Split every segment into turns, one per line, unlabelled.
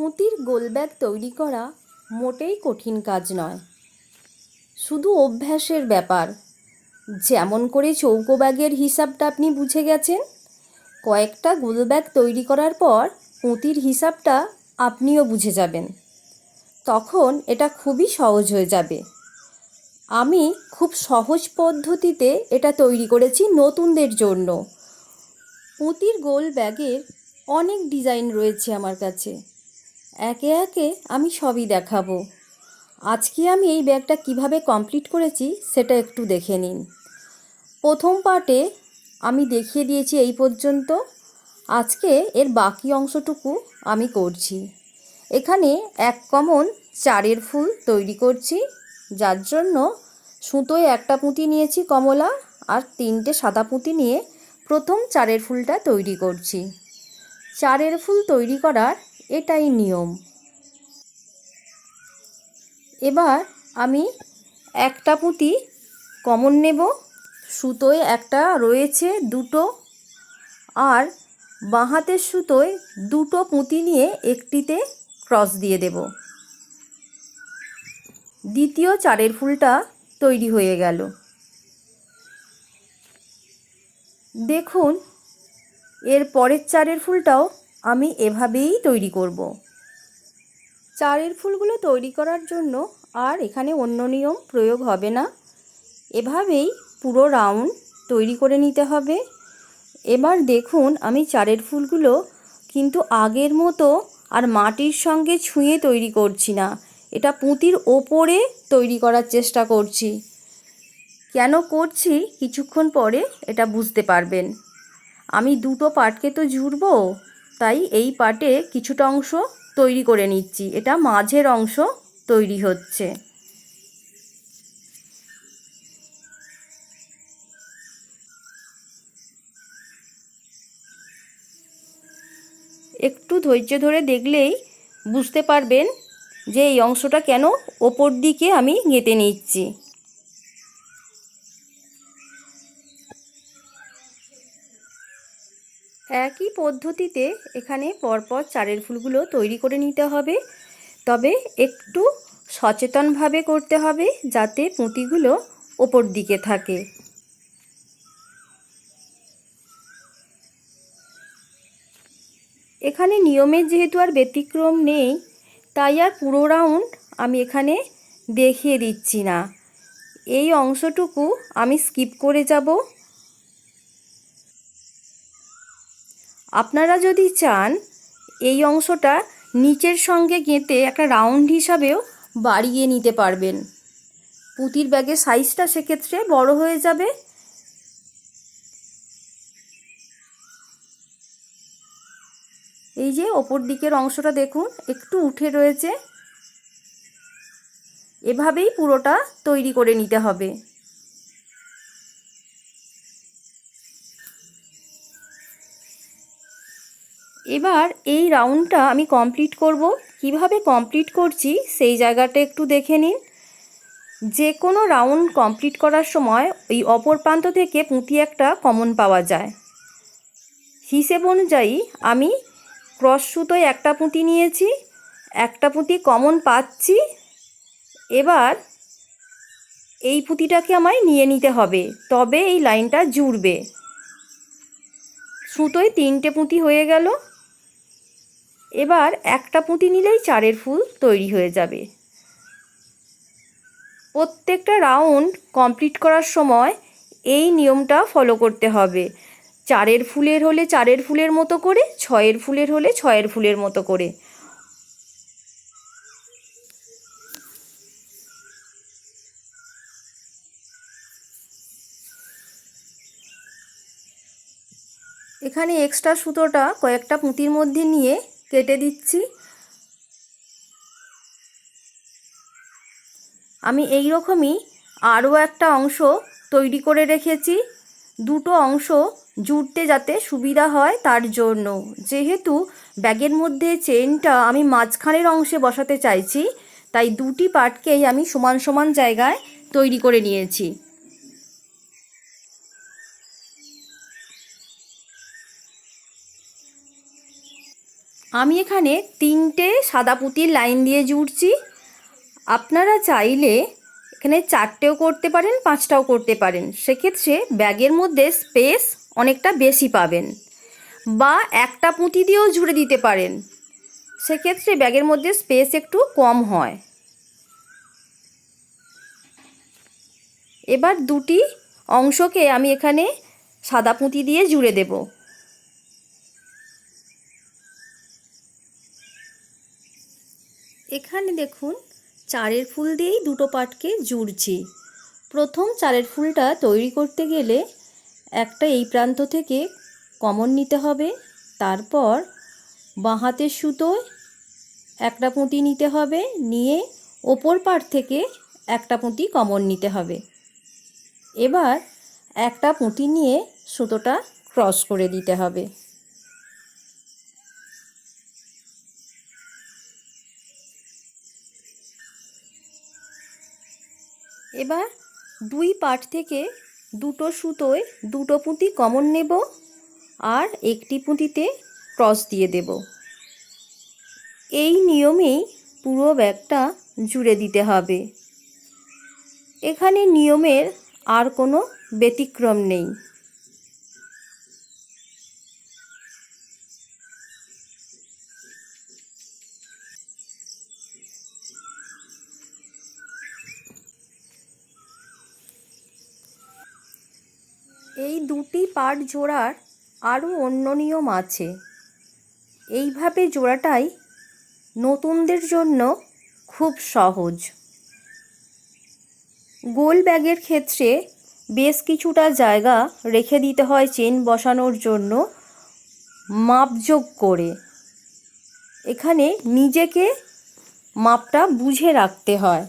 পুঁতির গোলব্যাগ তৈরি করা মোটেই কঠিন কাজ নয়। শুধু অভ্যাসের ব্যাপার। যেমন করে চৌকো ব্যাগের হিসাবটা আপনি বুঝে গেছেন, কয়েকটা গোলব্যাগ তৈরি করার পর পুঁতির হিসাবটা আপনিও বুঝে যাবেন। তখন এটা খুবই সহজ হয়ে যাবে। আমি খুব সহজ পদ্ধতিতে এটা তৈরি করেছি নতুনদের জন্য। পুঁতির গোল ব্যাগের অনেক ডিজাইন রয়েছে আমার কাছে। একে একে আমি সবই দেখাবো। আজকে আমি এই ব্যাগটা কীভাবে কমপ্লিট করেছি সেটা একটু দেখে নিন। প্রথম পার্টে আমি দেখিয়ে দিয়েছি এই পর্যন্ত। আজকে এর বাকি অংশটুকু আমি করছি। এখানে এক কমন চারের ফুল তৈরি করছি। যার জন্য সুতোয় একটা পুঁতি নিয়েছি কমলা আর তিনটে সাদা পুঁতি নিয়ে প্রথম চারের ফুলটা তৈরি করছি। চারের ফুল তৈরি করার এটাই নিয়ম। এবার আমি একটা পুঁতি কমন নেব, সুতোয় একটা রয়েছে দুটো, আর বাঁ হাতের সুতোয় দুটো পুঁতি নিয়ে একটিতে ক্রস দিয়ে দেব। দ্বিতীয় চারের ফুলটা তৈরি হয়ে গেল। দেখুন, এর পরের চারের ফুলটাও আমি এভাবেই তৈরি করব। চারের ফুলগুলো তৈরি করার জন্য আর এখানে অন্য নিয়ম প্রয়োগ হবে না। এভাবেই পুরো রাউন্ড তৈরি করে নিতে হবে। এবার দেখুন, আমি চারের ফুলগুলো কিন্তু আগের মতো আর মাটির সঙ্গে ছুঁয়ে তৈরি করছি না। এটা পুঁতির ওপরে তৈরি করার চেষ্টা করছি। কেন করছি কিছুক্ষণ পরে এটা বুঝতে পারবেন। আমি দুটো পার্টকে তো জুড়বো তাই এই পার্টে কিছুটা অংশ তৈরি করে নিচ্ছি। এটা মাঝের অংশ তৈরি হচ্ছে। একটু ধৈর্য ধরে দেখলেই বুঝতে পারবেন যে এই অংশটা কেন ওপর দিকে আমি গেঁথে নিচ্ছি। পদ্ধতিতে এখানে পরপর চারের ফুলগুলো তৈরি করে নিতে হবে। তবে একটু সচেতনভাবে করতে হবে যাতে পুঁতিগুলো ওপর দিকে থাকে। এখানে নিয়মের যেহেতু আর ব্যতিক্রম নেই, তাই আর পুরো রাউন্ড আমি এখানে দেখিয়ে দিচ্ছি না। এই অংশটুকু আমি স্কিপ করে যাব। আপনারা যদি চান, এই অংশটা নিচের সঙ্গে গেঁথে একটা রাউন্ড হিসাবেও বাড়িয়ে নিতে পারবেন। পুঁতির ব্যাগের সাইজটা সেক্ষেত্রে বড় হয়ে যাবে। এই যে ওপর দিকের অংশটা দেখুন, একটু উঠে রয়েছে। এভাবেই পুরোটা তৈরি করে নিতে হবে। এবার এই রাউন্ডটা আমি কমপ্লিট করব। কীভাবে কমপ্লিট করছি সেই জায়গাটা একটু দেখে নিন। যে কোনো রাউন্ড কমপ্লিট করার সময় এই অপর প্রান্ত থেকে পুঁতি একটা কমন পাওয়া যায়। হিসেব অনুযায়ী আমি ক্রস সুতোয় একটা পুঁতি নিয়েছি, একটা পুঁতি কমন পাচ্ছি। এবার এই পুঁতিটাকে আমায় নিয়ে নিতে হবে, তবে এই লাইনটা জুড়বে। সুতোয় তিনটে পুঁতি হয়ে গেল। এবার একটা পুঁতি নিলেই চারের ফুল তৈরি হয়ে যাবে। প্রত্যেকটা রাউন্ড কমপ্লিট করার সময় এই নিয়মটা ফলো করতে হবে। চারের ফুলের হলে চারের ফুলের মতো করে, ছয়ের ফুলের হলে ছয়ের ফুলের মতো করে। এখানে এক্সট্রা সুতোটা কয়েকটা পুঁতির মধ্যে নিয়ে কেটে দিচ্ছি। আমি এই রকমই আরও একটা অংশ তৈরি করে রেখেছি। দুটো অংশ জুড়তে যাতে সুবিধা হয় তার জন্য। যেহেতু ব্যাগের মধ্যে চেনটা আমি মাঝখানের অংশে বসাতে চাইছি, তাই দুটি পার্টকেই আমি সমান সমান জায়গায় তৈরি করে নিয়েছি। আমি এখানে তিনটে সাদা পুঁতির লাইন দিয়ে জুড়ছি। আপনারা চাইলে এখানে চারটেও করতে পারেন, পাঁচটাও করতে পারেন। সেক্ষেত্রে ব্যাগের মধ্যে স্পেস অনেকটা বেশি পাবেন বা একটা পুঁতি দিয়েও জুড়ে দিতে পারেন। সেক্ষেত্রে ব্যাগের মধ্যে স্পেস একটু কম হয়। এবার দুটি অংশকে আমি এখানে সাদা পুঁতি দিয়ে জুড়ে দেব। এখানে দেখুন, চারের ফুল দিয়েই দুটো পাটকে জুড়ছি। প্রথম চারের ফুলটা তৈরি করতে গেলে একটা এই প্রান্ত থেকে কমন নিতে হবে, তারপর বাঁ হাতের সুতোয় একটা পুঁতি নিতে হবে, নিয়ে ওপর পাট থেকে একটা পুঁতি কমন নিতে হবে। এবার একটা পুঁতি নিয়ে সুতোটা ক্রস করে দিতে হবে। এবার দুই পাট থেকে দুটো সুতোয় দুটো পুঁতি কমন নেব আর একটি পুঁতিতে ক্রস দিয়ে দেব। এই নিয়মেই পুরো ব্যাগটা জুড়ে দিতে হবে। এখানে নিয়মের আর কোনো ব্যতিক্রম নেই। এই দুটি পাট জোড়ার আরও অন্য নিয়ম আছে। এইভাবে জোড়াটাই নতুনদের জন্য খুব সহজ। গোল ব্যাগের ক্ষেত্রে বেশ কিছুটা জায়গা রেখে দিতে হয় চেন বসানোর জন্য মাপযোগ করে। এখানে নিজেকে মাপটা বুঝে রাখতে হয়।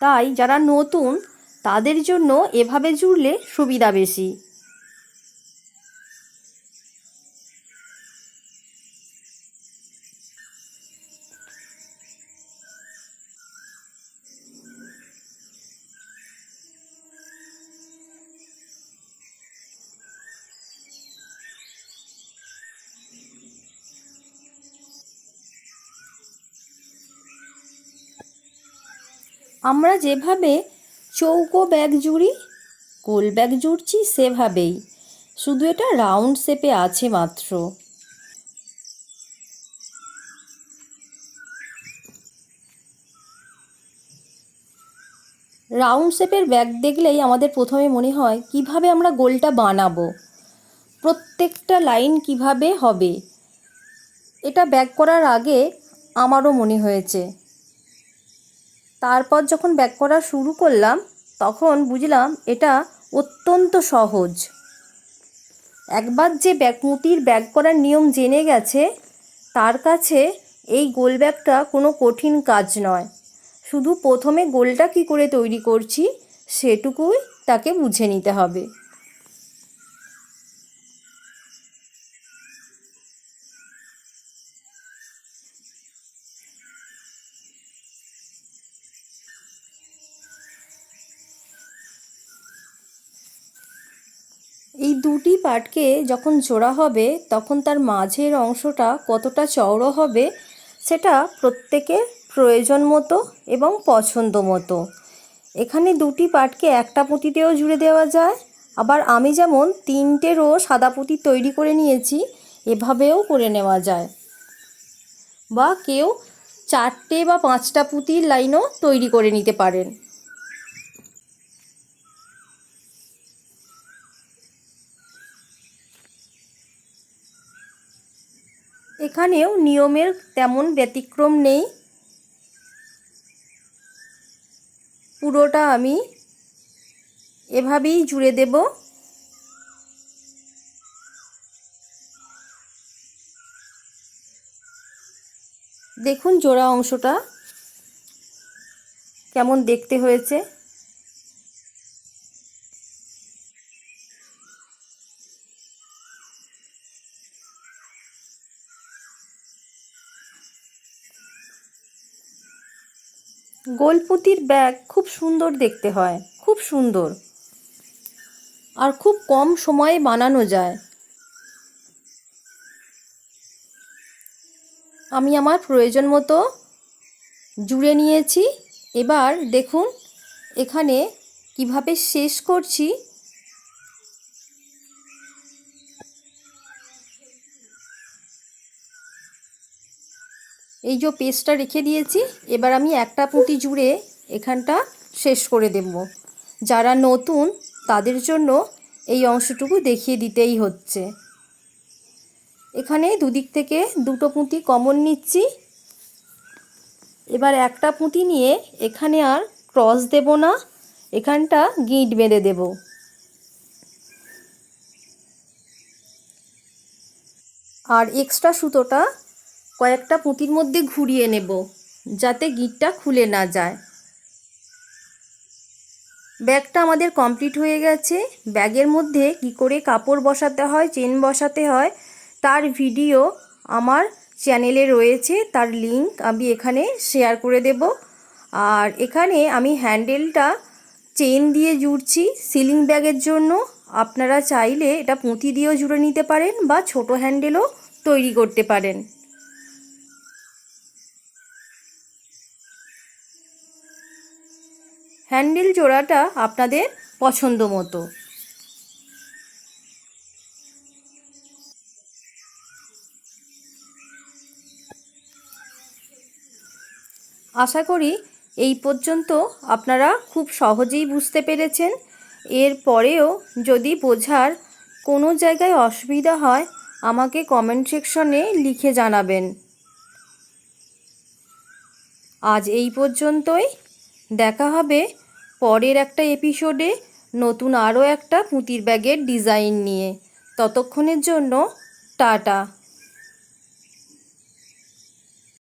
তাই যারা নতুন তাদের জন্য এভাবে জুড়লে সুবিধা বেশি। আমরা যেভাবে চৌকো ব্যাগ জুড়ি, গোল ব্যাগ জুড়ছি সেভাবেই। শুধু এটা রাউন্ড শেপে আছে মাত্র। রাউন্ড শেপের ব্যাগ দেখলেই আমাদের প্রথমে মনে হয়, কীভাবে আমরা গোলটা বানাবো? প্রত্যেকটা লাইন কীভাবে হবে? এটা ব্যাগ করার আগে আমারও মনে হয়েছে। তারপর যখন ব্যাক করা শুরু করলাম, তখন বুঝলাম এটা অত্যন্ত সহজ। একবার যে ব্যাকমুটির ব্যাক করার নিয়ম জেনে গেছে, তার কাছে এই গোল ব্যাগটা কোনো কঠিন কাজ নয়। শুধু প্রথমে গোলটা কি করে তৈরি করছি, সেটুকুই তাকে বুঝে নিতে হবে। এই দুটি পাটকে যখন জোড়া হবে, তখন তার মাঝের অংশটা কতটা চওড়া হবে, সেটা প্রত্যেকের প্রয়োজন মতো এবং পছন্দ মতো। এখানে দুটি পাটকে একটা পুঁতিতেও জুড়ে দেওয়া যায়। আবার আমি যেমন তিনটে রো সাদা পুঁতি তৈরি করে নিয়েছি, এভাবেও করে নেওয়া যায়। বা কেউ চারটে বা পাঁচটা পুঁতির লাইনও তৈরি করে নিতে পারেন। এখানেও নিয়মের তেমন ব্যতিক্রম নেই। পুরোটা আমি এভাবেই জুড়ে দেব। দেখুন জোড়া অংশটা কেমন দেখতে হয়েছে। গোলপুতির ব্যাগ খুব সুন্দর দেখতে হয়, খুব সুন্দর। আর খুব কম সময়ে বানানো যায়। আমি আমার প্রয়োজন মতো জুড়ে নিয়েছি। এবার দেখুন, এখানে কীভাবে শেষ করছি। এই যে পেস্টটা রেখে দিয়েছি, এবার আমি একটা পুঁতি জুড়ে এখানটা শেষ করে দেব। যারা নতুন, তাদের জন্য এই অংশটুকু দেখিয়ে দিতেই হচ্ছে। এখানে দুদিক থেকে দুটো পুঁতি কমন নিচ্ছি। এবার একটা পুঁতি নিয়ে এখানে আর ক্রস দেব না, এখানটা গিঁট বেঁধে দেব। আর এক্সট্রা সুতোটা কয়েকটা পুঁতির মধ্যে ঘুরিয়ে নেব, যাতে গিটটা খুলে না যায়। ব্যাগটা আমাদের কমপ্লিট হয়ে গেছে। ব্যাগের মধ্যে কি করে কাপড় বসাতে হয়, চেন বসাতে হয়, তার ভিডিও আমার চ্যানেলে রয়েছে। তার লিংক আমি এখানে শেয়ার করে দেব। আর এখানে আমি হ্যান্ডেলটা চেন দিয়ে জুড়ছি সিলিং ব্যাগের জন্য। আপনারা চাইলে এটা পুঁতি দিয়েও জুড়ে নিতে পারেন বা ছোট হ্যান্ডেলও তৈরি করতে পারেন। হ্যান্ডেল জোড়াটা আপনাদের পছন্দ মতো। আশা করি এই পর্যন্ত আপনারা খুব সহজেই বুঝতে পেরেছেন। এর পরেও যদি বোঝার কোনো জায়গায় অসুবিধা হয়, আমাকে কমেন্ট সেকশনে লিখে জানাবেন। আজ এই পর্যন্তই। দেখা হবে পরের একটা এপিসোডে নতুন আরও একটা পুঁতির ব্যাগের ডিজাইন নিয়ে। ততক্ষণের জন্য টাটা।